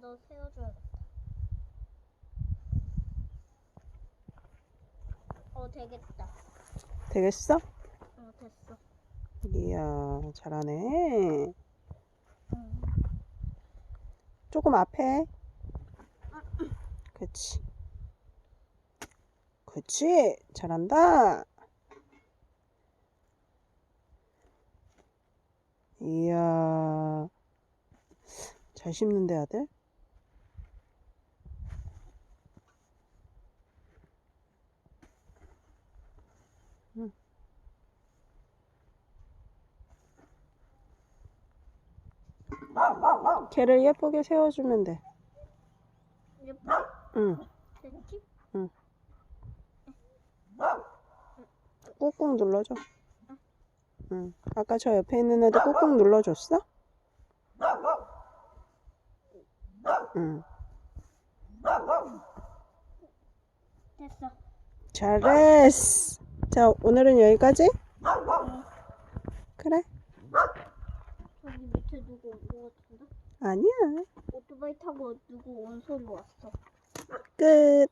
더 세워줘야겠다. 어, 되겠다. 되겠어? 어, 됐어. 이야, 잘하네. 응. 조금 앞에. 그치. 그치. 잘한다. 이야. 잘 씹는데, 아들? 응. 걔를 예쁘게 세워주면 돼. 예뻐? 응. 됐지? 꾹꾹 눌러줘. 응. 아까 저 옆에 있는 애도 꾹꾹 눌러줬어? 응. 됐어. 잘했어. 자, 오늘은 여기까지? 그래? 저기 밑에 누구 온거 같은데? 아니야. 오토바이 타고 누구 온 소리 왔어. 끝.